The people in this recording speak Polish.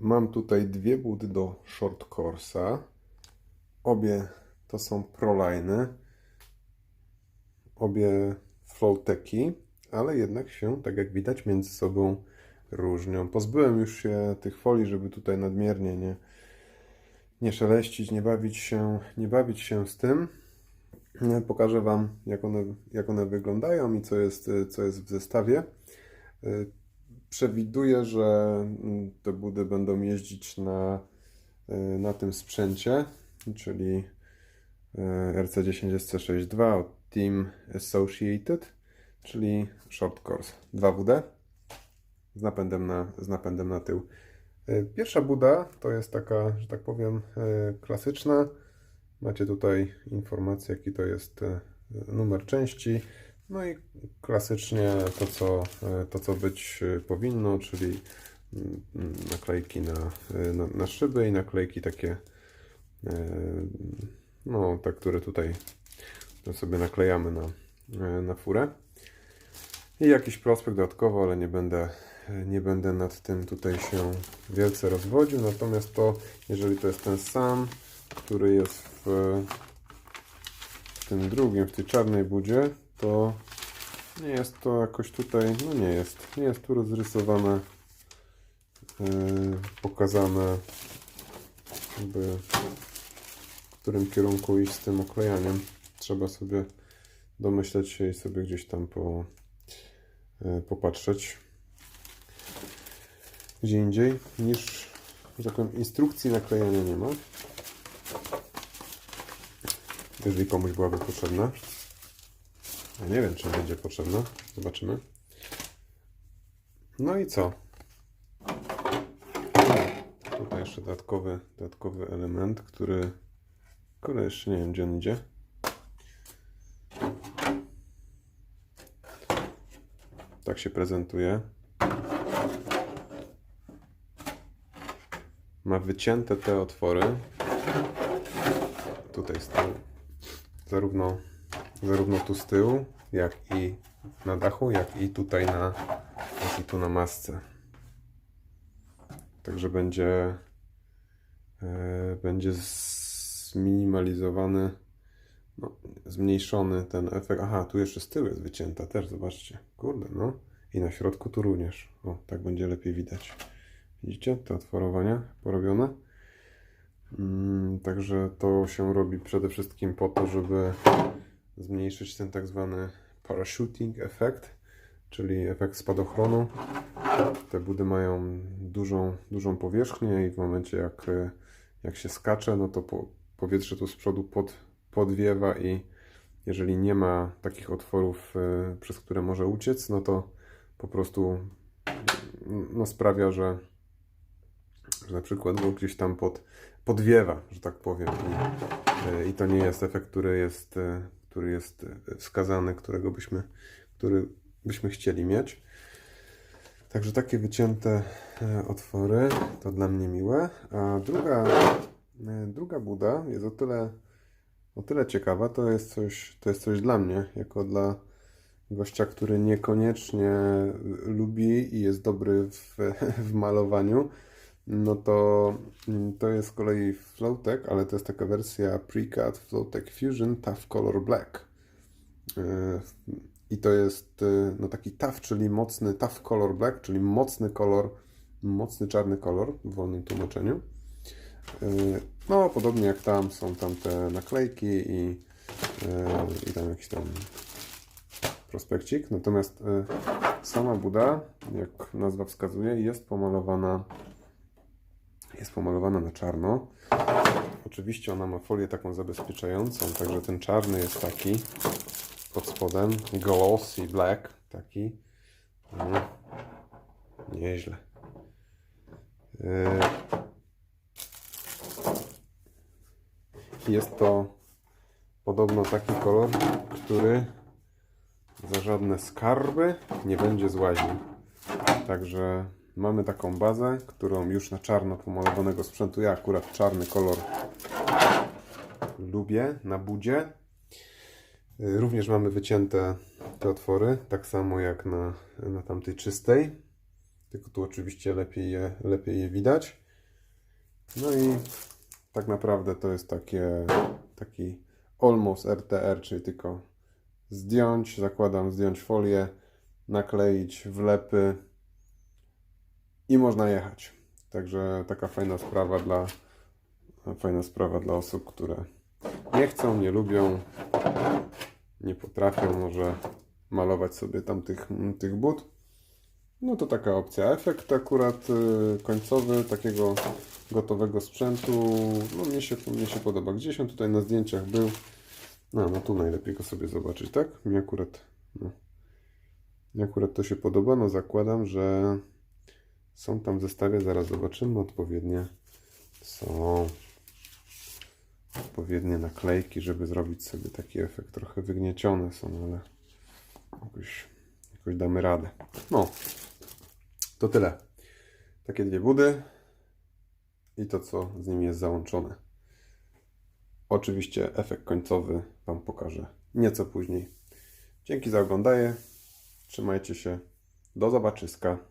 Mam tutaj dwie budy do short course'a. Obie to są proliny. Obie flowteki, ale jednak się, tak jak widać, między sobą różnią. Pozbyłem już się tych folii, żeby tutaj nadmiernie nie, nie szeleścić, nie bawić się, nie bawić się z tym. Pokażę Wam, jak one, jak one wyglądają i co jest, co jest w zestawie. Przewiduję, że mm, te budy będą jeździć na, e, na tym sprzęcie, czyli e, RC10 SC62 od Team Associated, czyli Short Course 2WD z napędem na, z napędem na tył. E, Pierwsza buda to jest taka, że tak powiem, klasyczna. Macie tutaj informację, jaki to jest numer części. No i klasycznie to, co, e, to, co być e, powinno, czyli mm, mm, naklejki na, e, na, na szyby i naklejki takie, no, te, które tutaj sobie naklejamy na, na furę. I jakiś prospekt dodatkowo, ale nie będę, nie będę nad tym tutaj się wielce rozwodził. Natomiast to, jeżeli to jest ten sam, który jest w, w tym drugim, w tej czarnej budzie, to nie jest to jakoś tutaj, no nie jest, nie jest tu rozrysowane, yy, pokazane, jakby w którym kierunku iść z tym oklejaniem. Trzeba sobie domyśleć się i sobie gdzieś tam po, yy, popatrzeć gdzie indziej niż, że tak instrukcji naklejania nie ma. Jeżeli komuś byłaby potrzebna. Ja nie wiem, czy będzie potrzebna. Zobaczymy. No i co? Tutaj jeszcze dodatkowy, dodatkowy element, który, który jeszcze nie wiem, gdzie on idzie. Tak się prezentuje. Ma wycięte te otwory. Tutaj tyłu. Zarówno, zarówno tu z tyłu, jak i na dachu, jak i tutaj na, jak i tu na masce. Także będzie, e, będzie zminimalizowany, no, zmniejszony ten efekt. Aha, tu jeszcze z tyłu jest wycięta też, zobaczcie. Kurde, no. I na środku tu również. O, tak będzie lepiej widać. Widzicie te otworowania porobione? Mm, Także to się robi przede wszystkim po to, żeby zmniejszyć ten tak zwany parachuting efekt, czyli efekt spadochronu. Te budy mają dużą, dużą powierzchnię i w momencie jak, jak się skacze, no to po, powietrze tu z przodu pod, podwiewa i jeżeli nie ma takich otworów, e, przez które może uciec, no to po prostu mm, no, sprawia, że że na przykład go gdzieś tam pod, podwiewa, że tak powiem. I, e, I to nie jest efekt, który jest, e, który jest e, wskazany, którego byśmy, który byśmy chcieli mieć. Także takie wycięte e, otwory to dla mnie miłe. A druga, e, druga buda jest o tyle, o tyle ciekawa, to jest coś, to jest coś dla mnie, jako dla gościa, który niekoniecznie lubi i jest dobry w, w malowaniu no to mm, to jest z kolei Flowtech, ale to jest taka wersja Precut Flowtech Fusion Tough Color Black. Yy, I to jest yy, no taki tough, czyli mocny tough color black, czyli mocny kolor, mocny czarny kolor w wolnym tłumaczeniu. Yy, No, podobnie jak tam są tam te naklejki i, i tam jakiś tam prospekcik. Natomiast sama buda, jak nazwa wskazuje, jest pomalowana jest pomalowana na czarno. Oczywiście ona ma folię taką zabezpieczającą, także ten czarny jest taki pod spodem, glossy black, taki. No, nieźle. Yy, Jest to podobno taki kolor, który za żadne skarby nie będzie złaził. Także mamy taką bazę, którą już na czarno pomalowanego sprzętu. Ja akurat czarny kolor lubię na budzie. Y, Również mamy wycięte te otwory, tak samo jak na, na tamtej czystej. Tylko tu oczywiście lepiej je, lepiej je widać. No i tak naprawdę to jest takie, taki almost RTR, czyli tylko zdjąć, zakładam, zdjąć folię, nakleić wlepy i można jechać. Także taka fajna sprawa dla fajna sprawa dla osób, które nie chcą, nie lubią, nie potrafią może malować sobie tam tych, tych but. No to taka opcja. Efekt akurat y, końcowy takiego gotowego sprzętu, no mnie się, mnie się podoba. Gdzieś on tutaj na zdjęciach był. No, no tu najlepiej go sobie zobaczyć, tak? Mi akurat, no, mi akurat to się podoba. No zakładam, że są tam w zestawie, zaraz zobaczymy, odpowiednie są odpowiednie naklejki, żeby zrobić sobie taki efekt. Trochę wygniecione są, ale jakoś, jakoś damy radę. No, to tyle. Takie dwie budy i to, co z nimi jest załączone. Oczywiście efekt końcowy Wam pokażę nieco później. Dzięki za oglądanie. Trzymajcie się. Do zobaczyska.